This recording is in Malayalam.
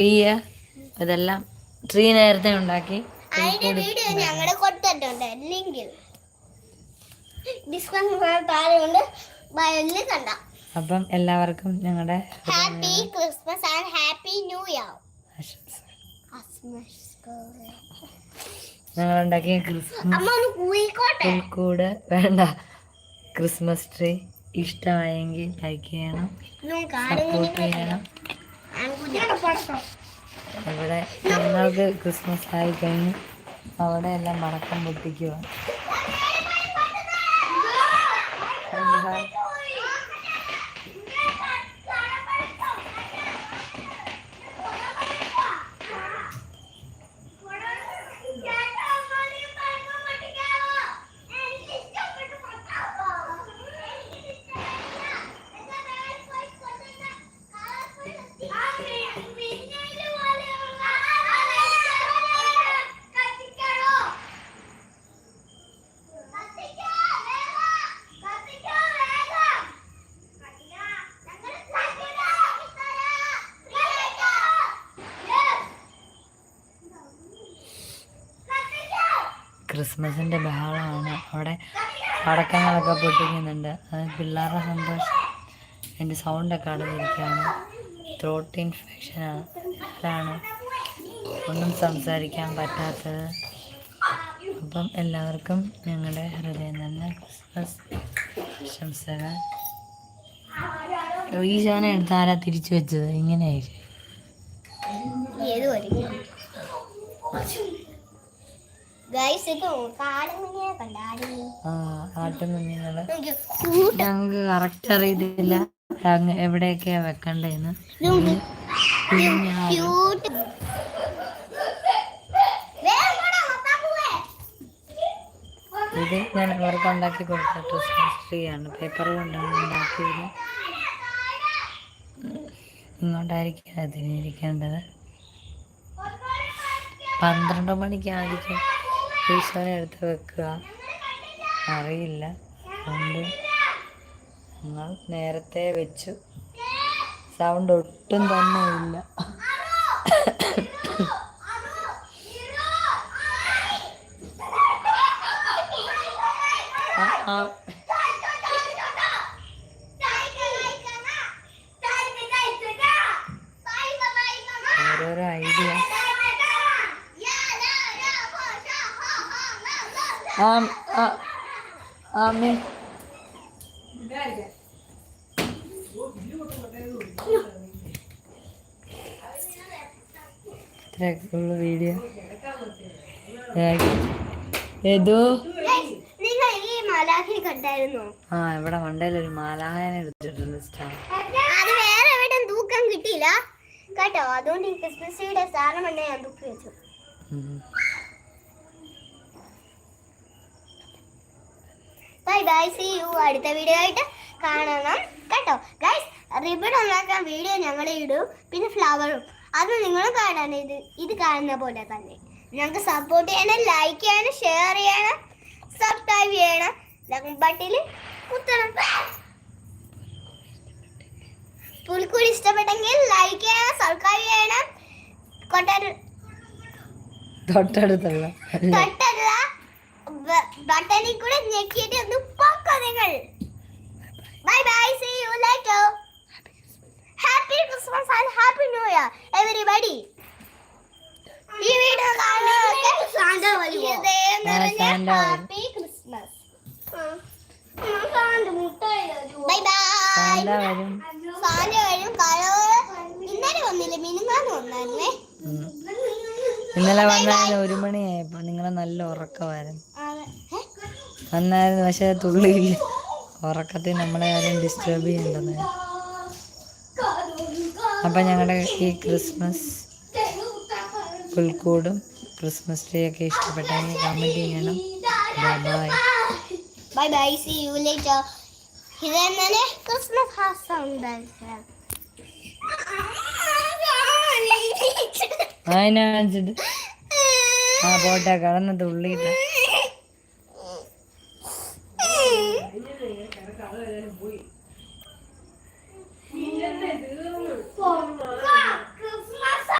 ട്രീ അതെല്ലാം ട്രീ നേരത്തെ ഉണ്ടാക്കി. അതിന്റെ വീഡിയോ കൊടുത്തിട്ടുണ്ട്. ലിങ്കിൽ കണ്ട. അപ്പം എല്ലാവർക്കും ഞങ്ങളുടെ happy Christmas and happy new year ഞങ്ങളുണ്ടാക്കിയ Christmas പുൽക്കൂട് വേണ്ട. ക്രിസ്മസ് ട്രീ ഇഷ്ടമായെങ്കിൽ ലൈക്ക് ചെയ്യണം സപ്പോർട്ട് ചെയ്യണം. ഇവിടെ ഞങ്ങൾക്ക് ക്രിസ്മസ് ആയി കഴിഞ്ഞ് അവിടെ എല്ലാം മടക്കം പൊട്ടിക്കുക ക്രിസ്മസിന്റെ ബഹളമാണ്. അവിടെ പടക്കങ്ങളൊക്കെ പൊട്ടിക്കുന്നുണ്ട്. അത് പിള്ളേരുടെ സന്തോഷം. എന്റെ സൗണ്ടൊക്കെ അടഞ്ഞിരിക്കുകയാണ് ത്രോട്ട് ഇൻഫെക്ഷനാണ് അതാണ് ഒന്നും സംസാരിക്കാൻ പറ്റാത്തത്? അപ്പം എല്ലാവർക്കും ഞങ്ങളുടെ ഹൃദയം തന്നെ ക്രിസ്മസ് ആശംസകൾ. ഈ ശാന എടുത്ത് തിരിച്ചു വെച്ചത്? ഇങ്ങനെയായിരിക്കും. ഏത് വരും ഗൈസ് ഇത് കാടുമണിയെ കണ്ടാടി ആ ആട്ടുകുഞ്ഞുങ്ങൾ കറക്റ്റ് അറിയത്തില്ല. എവിടെയൊക്കെയാ വെക്കണ്ടേന്ന്. ഇത് ഞാൻ അവർക്ക് ഉണ്ടാക്കി കൊടുത്ത ക്രിസ്മസ് ട്രീ ആണ്. പേപ്പർ കൊണ്ടാണ് ഉണ്ടാക്കിയത്. ഇങ്ങോട്ടായിരിക്കും അതിനിരിക്കേണ്ടത് പന്ത്രണ്ട് മണിക്കായിരിക്കും. ഈശോനെ എടുത്ത് വെക്കുക. അറിയില്ല. അതുകൊണ്ട് ഞങ്ങൾ നേരത്തെ വെച്ചു. സൗണ്ട് ഒട്ടും തന്നെ ഇല്ല ആ, ആ. ഓരോരോ ഐഡിയ ആ ആ ആമേ ഇത്രയൊക്കെയുള്ള വീഡിയോ ഏതോ? ആ ഇവിടെ മണ്ടയിലൊരു മാലാഹനെ എടുത്തിട്ടുണ്ട് സ്റ്റാർ അത് വേറെ എവിടെ തൂക്കം കിട്ടിയില്ല. കേട്ടോ അതുകൊണ്ട് ക്രിസ്മസ് സ്ഥാനം ഞാൻ തൂക്കി വെച്ചു. ബൈ ബൈ സി യു അടുത്ത വീഡിയോ ആയിട്ട് കാണണം. കേട്ടോ? ഗൈസ് റിബൺ ഉണ്ടാക്കാൻ വീഡിയോ ഞങ്ങൾ ഇടും. പിന്നെ ഫ്ലവറും അത് നിങ്ങൾ കാണാൻ ഇത് ഇത് കാണുന്ന പോലെ തന്നെ. ഞങ്ങൾക്ക് സപ്പോർട്ട് ചെയ്യണം ലൈക്ക് ചെയ്യണം ഷെയർ ചെയ്യണം സബ്സ്ക്രൈബ് ചെയ്യണം. ബട്ടിൽ കുത്തണം. പുൽക്കൂടി ഇഷ്ടപ്പെട്ടെങ്കിൽ ലൈക്ക് ചെയ്യണം സബ്സ്ക്രൈബ് ചെയ്യണം. കൊട്ടാരം തൊട്ടടുത്തുള്ള തൊട്ടല്ല ബട്ടണിൽ കൂടെ ഞെക്കിയിട്ട് ഒന്ന് പൊക്കോ നിങ്ങൾ. Bye bye see you later happy Christmas and happy new year everybody ഈ വീഡിയോ കാണുന്നവർക്ക്. Happy Christmas bye bye Santa വരും. സാന്റ വരും. കളോ ഇന്നലെ വന്നില്ല? മിനിങ്ങാന്ന് വന്നായിരുന്നേ. ഇന്നലെ വന്നായിരുന്നു ഒരു മണിയായപ്പോ. നിങ്ങളെ നല്ല ഉറക്കമായിരുന്നു? വന്നായിരുന്നു പക്ഷെ തുള്ളിയില്ല. ഉറക്കത്തിൽ നമ്മളെ ആരും ഡിസ്റ്റർബ് ചെയ്യേണ്ടത് അപ്പം ഞങ്ങളുടെ ഈ ക്രിസ്മസ് പുൽക്കൂടും ക്രിസ്മസ് ട്രീ ഒക്കെ ഇഷ്ടപ്പെട്ടെങ്കിൽ കമന്റ് ചെയ്യണം. Bye bye bye see you later Christmas has ഉണ്ടായിരുന്നു അതിനാ ആ പോട്ടെ കടന്ന് തുള്ളിയിട്ട്. Boleh.